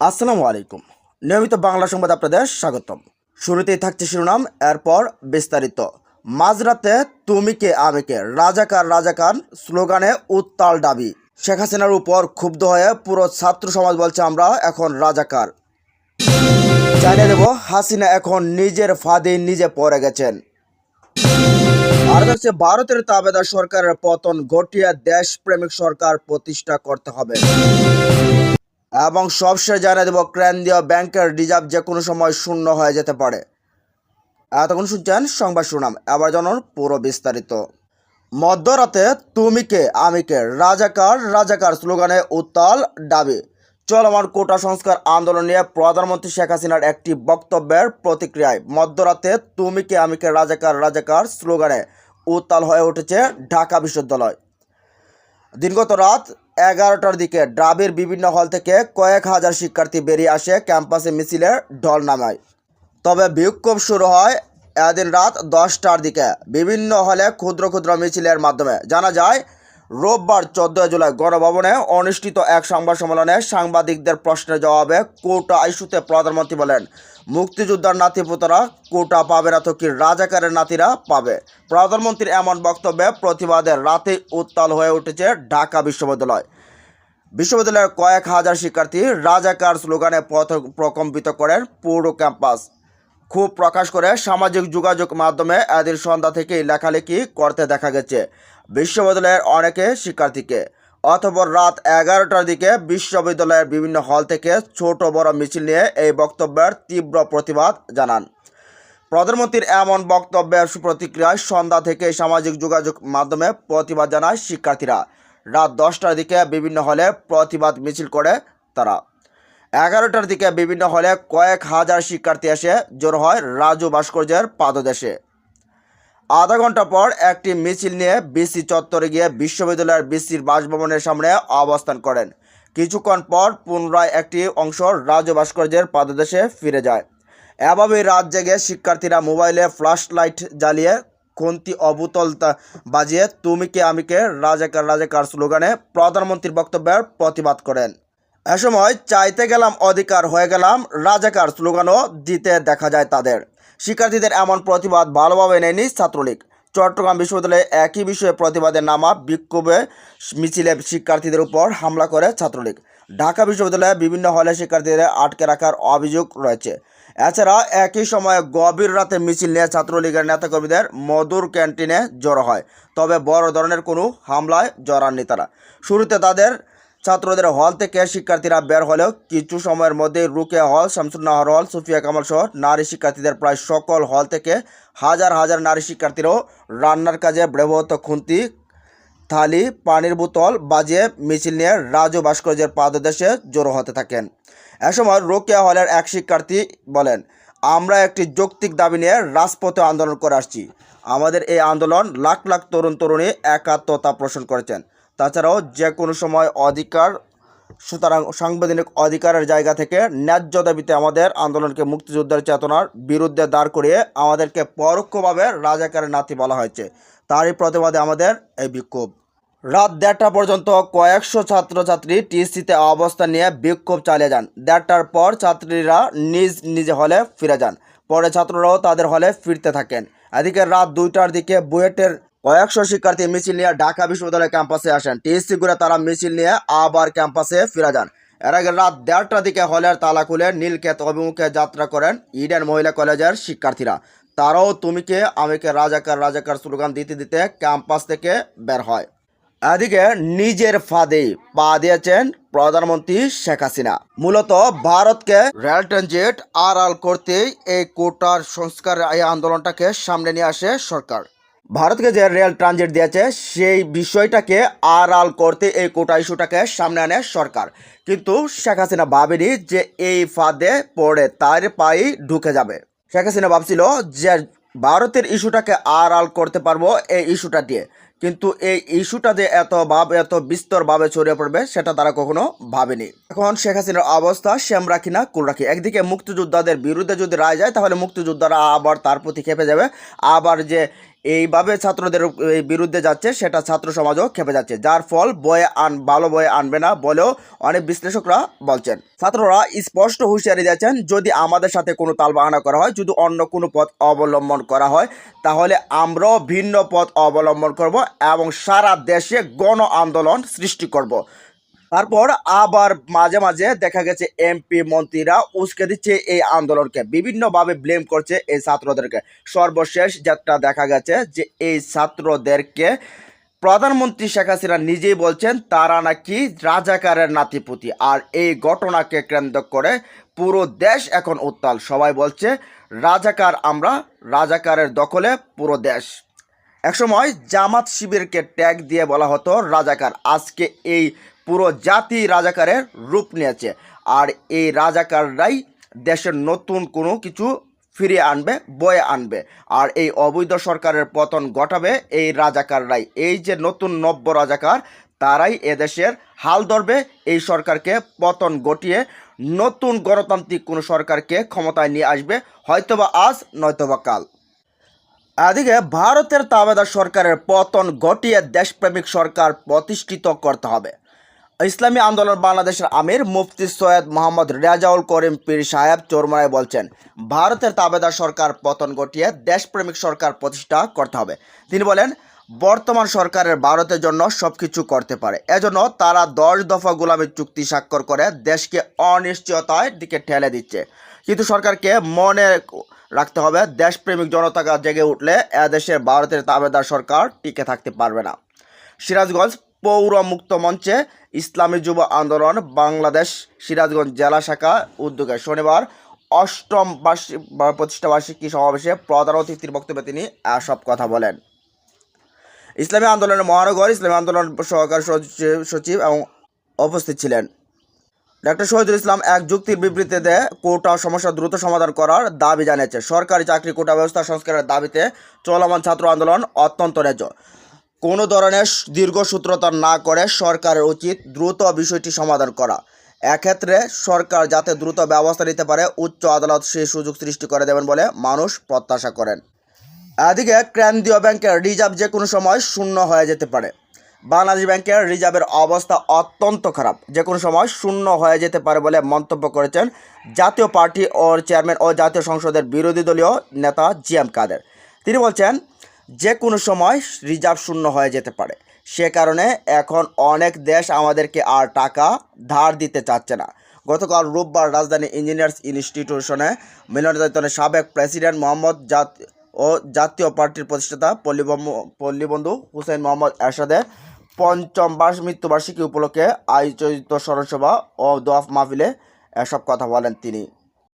আসসালামু আলাইকুম। নিয়মিত বাংলা সংবাদ আপনাদের স্বাগতম। শুরুতেই থাকছে শিরোনাম, এরপর বিস্তারিত। মাঝরাতে তুমি কে, আমি কে, রাজাকার রাজাকার, স্লোগানে উত্তাল দাবি। শেখ হাসিনার উপর ক্ষুব্ধ হয়ে পুরো ছাত্র সমাজ বলছে আমরা এখন রাজাকার। জানিয়ে দেব, হাসিনা এখন নিজের ফাঁদে নিজে পড়ে গেছেন। আর হচ্ছে ভারতের তাবেদার সরকারের পতন ঘটিয়ে দেশপ্রেমিক সরকার প্রতিষ্ঠা করতে হবে। এবং সবশেষ জানিয়ে দেব কেন্দ্রীয় ব্যাংকের রিজার্ভ যে কোনো সময় শূন্য হয়ে যেতে পারে। এতক্ষণ শুনছেন সংবাদ শুনাম এবার জানুন পুরো বিস্তারিত। মধ্যরাতে তুমি কে আমি কে রাজাকার রাজাকার স্লোগানে উত্তাল দাবি। চলমান কোটা সংস্কার আন্দোলন নিয়ে প্রধানমন্ত্রী শেখ হাসিনার একটি বক্তব্যের প্রতিক্রিয়ায় মধ্যরাতে তুমি কে আমি কে রাজাকার রাজাকার স্লোগানে উত্তাল হয়ে উঠেছে ঢাকা বিশ্ববিদ্যালয়। দিনগত রাত এগারোটার দিকে ড্রাবির বিভিন্ন হল থেকে কয়েক হাজার শিক্ষার্থী বেরিয়ে আসে ক্যাম্পাসে মিছিলের ঢল নামায় তবে বিক্ষোভ শুরু হয় এদিন রাত দশটার দিকে। বিভিন্ন হলে ক্ষুদ্র ক্ষুদ্র মিছিলের মাধ্যমে। জানা যায় রোববার চোদ্দই জুলাই গণভবনে অনুষ্ঠিত এক সংবাদ সম্মেলনে সাংবাদিকদের প্রশ্নের জবাবে কোটা ইস্যুতে প্রধানমন্ত্রী বলেন, মুক্তিযোদ্ধার নাতিপুতরা কোটা পাবে না তো কি রাজাকারের নাতিরা পাবে? প্রধানমন্ত্রীর এমন বক্তব্যে প্রতিবাদের রাতে উত্তাল হয়ে উঠেছে ঢাকা বিশ্ববিদ্যালয়। বিশ্ববিদ্যালয়ের কয়েক হাজার শিক্ষার্থী রাজাকার স্লোগানে পথ প্রকম্পিত করেন পুরো ক্যাম্পাস। খুব প্রকাশ করে সামাজিক যোগাযোগ মাধ্যমে এদিন সন্ধ্যা থেকেই লেখালেখি করতে দেখা গেছে। বিশ্ববিদ্যালয়ের অনেকে শিক্ষার্থীকে, অতপর রাত এগারোটার দিকে বিশ্ববিদ্যালয়ের বিভিন্ন হল থেকে ছোট বড় মিছিল নিয়ে এই বক্তব্যের তীব্র প্রতিবাদ জানান। প্রধানমন্ত্রীর এমন বক্তব্যের সুপ্রতিক্রিয়ায় সন্ধ্যা থেকে সামাজিক যোগাযোগ মাধ্যমে প্রতিবাদ জানায় শিক্ষার্থীরা। রাত দশটার দিকে বিভিন্ন হলে প্রতিবাদ মিছিল করে তারা। এগারোটার দিকে বিভিন্ন হলে কয়েক হাজার শিক্ষার্থী এসে জোর হয় রাজু ভাস্কর্যের পাদদেশে। আধা ঘণ্টা পর একটি মিছিল নিয়ে বিসি চত্বরে গিয়ে বিশ্ববিদ্যালয়ের বিসির বাসভবনের সামনে অবস্থান করেন। কিছুক্ষণ পর পুনরায় একটি অংশ রাজু ভাস্কর্যের পাদদেশে ফিরে যায়। এভাবেই রাত জেগে শিক্ষার্থীরা মোবাইলে ফ্ল্যাশ লাইট জ্বালিয়ে খন্তি অবুতলতা বাজিয়ে তুমি কে, আমি কে? রাজাকার রাজাকার স্লোগানে প্রধানমন্ত্রীর বক্তব্যের প্রতিবাদ করেন। এ সময় চাইতে গেলাম অধিকার, হয়ে গেলাম রাজাকার স্লোগানও দিতে দেখা যায় তাদের। শিক্ষার্থীদের এমন প্রতিবাদ ভালোভাবে নেয়নি ছাত্রলীগ। চট্টগ্রাম বিশ্ববিদ্যালয়ে একই বিষয়ে প্রতিবাদের নামা বিক্ষোভে মিছিলে শিক্ষার্থীদের উপর হামলা করে ছাত্রলীগ। ঢাকা বিশ্ববিদ্যালয়ে বিভিন্ন হলে শিক্ষার্থীদের আটকে রাখার অভিযোগ রয়েছে। এছাড়া একই সময়ে গভীর রাতে মিছিল নিয়ে ছাত্রলীগের নেতাকর্মীদের মধুর ক্যান্টিনে জড়ো হয়। তবে বড় ধরনের কোনো হামলায় জড়াননি তারা। শুরুতে তাদের ছাত্রদের হল থেকে শিক্ষার্থীরা বের হলেও কিছু সময়ের মধ্যে রুকে হল শামসুন্নাহর হল, সুফিয়া কামাল সহ নারী শিক্ষার্থীদের প্রায় সকল হল থেকে হাজার হাজার নারী শিক্ষার্থীরাও রান্নার কাজে ব্যবহৃত খুন্তি, থালি, পানির বোতল বাজিয়ে মিছিল নিয়ে রাজু ভাস্কর্যের পাদদেশে জড়ো হতে থাকেন। এ সময় রোকেয়া হলের এক শিক্ষার্থী বলেন, আমরা একটি যৌক্তিক দাবি নিয়ে রাজপথে আন্দোলন করে আসছি। আমাদের এই আন্দোলন লাখ লাখ তরুণ তরুণী একাত্মতা পোষণ করেছেন। তাছাড়াও যে কোনো সময় অধিকার, সুতরাং সাংবিধানিক অধিকারের জায়গা থেকে ন্যায্য দাবিতে আমাদের আন্দোলনকে মুক্তিযুদ্ধের চেতনার বিরুদ্ধে দাঁড় করিয়ে আমাদেরকে পরোক্ষভাবে রাজাকারের নাতি বলা হয়েছে। তারই প্রতিবাদে আমাদের এই বিক্ষোভ। রাত দেড়টা পর্যন্ত কয়েকশো ছাত্রছাত্রী টিএসসিতে অবস্থান নিয়ে বিক্ষোভ চালিয়ে যান। দেড়টার পর ছাত্রীরা নিজ নিজে হলে ফিরে যান। পরে ছাত্ররাও তাদের হলে ফিরতে থাকেন। এদিকে রাত দুইটার দিকে বুয়েটের কয়েকশো শিক্ষার্থী মিছিল নিয়ে ঢাকা বিশ্ববিদ্যালয় ক্যাম্পাসে আসেন। টিএসসি ঘুরে তারা মিছিল নিয়ে আবার ক্যাম্পাসে ফিরে যান। এর আগে রাত দেড়টার দিকে হলের তালা খুলে নীলক্ষেত অভিমুখে যাত্রা করেন ইডেন মহিলা কলেজের শিক্ষার্থীরা। তারাও তুমিকে আমিকে রাজাকার রাজাকার স্লোগান দিতে দিতে ক্যাম্পাস থেকে বের হয়। এদিকে নিজের ফাঁদে পা দিয়েছেন প্রধানমন্ত্রী শেখ হাসিনা। মূলত ভারতকে রেল ট্রানজিট আড়াল করতেই এই কোটার সংস্কার এই আন্দোলনটাকে সামনে নিয়ে আসে সরকার। ভারতকে যে রেল ট্রানজিট দিয়েছে, সেই বিষয়টাকে আড়াল করতে এই কোটা ইস্যুটাকে সামনে আনে সরকার। কিন্তু শেখ হাসিনা ভাবেনি যে এই ফাঁদে পড়ে তার পায়ে ঢুকে যাবে। শেখ হাসিনা ভাবছিল যে ভারতের ইস্যুটাকে আড়াল করতে পারব এই ইস্যুটা দিয়ে। কিন্তু এই ইস্যুটা যে এত ভাব, এত বিস্তরভাবে ছড়িয়ে পড়বে, সেটা তারা কখনো ভাবেনি। এখন শেখ হাসিনার অবস্থা শ্যাম রাখি না কুল রাখি একদিকে মুক্তিযোদ্ধাদের বিরুদ্ধে যদি রায় যায়, তাহলে মুক্তিযোদ্ধারা আবার তার প্রতি খেপে যাবে। আবার যে এইভাবে ছাত্রদের বিরুদ্ধে যাচ্ছে, সেটা ছাত্র সমাজও খেপে যাচ্ছে। যার ফল বয়ে আন ভালো বয়ে আনবে না বলেও অনেক বিশ্লেষকরা বলছেন। ছাত্ররা স্পষ্ট হুঁশিয়ারি দিয়েছেন, যদি আমাদের সাথে কোনো তালবাহানা করা হয়, যদি অন্য কোনো পথ অবলম্বন করা হয়, তাহলে আমরাও ভিন্ন পথ অবলম্বন করব এবং সারা দেশে গণ আন্দোলন সৃষ্টি করব। তারপর আবার মাঝে মাঝে দেখা গেছে এমপি মন্ত্রীরা উস্কে দিচ্ছে এই আন্দোলনকে। বিভিন্নভাবে ব্লেম করছে এই ছাত্রদেরকে। সর্বশেষ যেটা দেখা গেছে যে এই ছাত্রদেরকে প্রধানমন্ত্রী শেখ হাসিনা নিজেই বলছেন, তারা নাকি রাজাকারের নাতিপুতি। আর এই ঘটনাকে কেন্দ্র করে পুরো দেশ এখন উত্তাল। সবাই বলছে, রাজাকার আমরা, রাজাকারের দখলে পুরো দেশ। একসময় জামাত শিবিরকে ট্যাগ দিয়ে বলা হতো, রাজাকার, আজকে এই পুরো জাতি রাজাকারের রূপ নিয়েছে। আর এই রাজাকাররাই দেশের নতুন কোনো কিছু ফিরিয়ে আনবে, বয়ে আনবে। আর এই অবৈধ সরকারের পতন ঘটাবে এই রাজাকাররাই। এই যে নতুন নব্য রাজাকার, তারাই এদেশের হাল ধরবে। এই সরকারকে পতন ঘটিয়ে নতুন গণতান্ত্রিক কোনো সরকারকে ক্ষমতায় নিয়ে আসবে, হয়তোবা আজ, নয়তোবা কাল। এদিকে ভারতের তাবেদার সরকারের পতন ঘটিয়ে দেশপ্রেমিক সরকার প্রতিষ্ঠিত করতে হবে। ইসলামী আন্দোলন বাংলাদেশের আমির মুফতি সৈয়দ মোহাম্মদ রেজাউল করিম পীর সাহেব চোরমারায় বলছেন, ভারতের তাবেদার সরকার পতন ঘটিয়ে দেশপ্রেমিক সরকার প্রতিষ্ঠা করতে হবে। তিনি বলেন, বর্তমান সরকারের ভারতের জন্য সব কিছু করতে পারে। এজন্য তারা দশ দফা গোলামীর চুক্তি স্বাক্ষর করে দেশকে অনিশ্চয়তার দিকে ঠেলে দিচ্ছে। কিন্তু সরকারকে মনে রাখতে হবে, দেশপ্রেমিক জনতা জেগে উঠলে এদেশের ভারতের তাবেদার সরকার টিকে থাকতে পারবে না। সিরাজগঞ্জ পৌর মুক্ত মঞ্চে ইসলামী যুব আন্দোলন, বাংলাদেশ সিরাজগঞ্জ জেলা শাখা উদ্যোগে শনিবার অষ্টম বার্ষিক বা প্রতিষ্ঠা বার্ষিকী সমাবেশে প্রধান অতিথির বক্তব্যে তিনি এসব কথা বলেন। ইসলামী আন্দোলনের মহানগর, ইসলামী আন্দোলন সহকারী সচিব সচিব এবং উপস্থিত ছিলেন। ডক্টর শহীদুল ইসলাম এক যুক্তির বিবৃতিতে কোটা সমস্যা দ্রুত সমাধান করার দাবি জানিয়েছে। সরকারি চাকরি কোটা ব্যবস্থা সংস্কারের দাবিতে চলমান ছাত্র আন্দোলন অত্যন্ত ন্যায্য। কোনো ধরনের দীর্ঘসূত্রতা না করে সরকারের উচিত দ্রুত বিষয়টি সমাধান করা। এক্ষেত্রে সরকার যাতে দ্রুত ব্যবস্থা নিতে পারে, উচ্চ আদালত সেই সুযোগ সৃষ্টি করে দেবেন বলে মানুষ প্রত্যাশা করেন। এদিকে কেন্দ্রীয় ব্যাংকের রিজার্ভ যে কোনো সময় শূন্য হয়ে যেতে পারে। বাংলাদেশ ব্যাংকের রিজার্ভের অবস্থা অত্যন্ত খারাপ। যে কোনো সময় শূন্য হয়ে যেতে পারে বলে মন্তব্য করেছেন জাতীয় পার্টি ও চেয়ারম্যান ও জাতীয় সংসদের বিরোধী দলীয় নেতা জি এম কাদের। তিনি বলছেন যে কোনো সময় রিজার্ভ শূন্য হয়ে যেতে পারে। সে কারণে এখন অনেক দেশ আমাদেরকে আর টাকা ধার দিতে চাচ্ছে না। গতকাল রোববার রাজধানী ইঞ্জিনিয়ার্স ইনস্টিটিউশনে মিলনায়তনের সাবেক প্রেসিডেন্ট মোহাম্মদ জাত ও জাতীয় পার্টির প্রতিষ্ঠাতা পল্লীবন্ধু হুসেন মোহাম্মদ এরশাদের পঞ্চম বার্ষ, মৃত্যুবার্ষিকী উপলক্ষে আয়োজিত স্মরণসভা ও দোয়াফ মাহফিলে এসব কথা বলেন তিনি।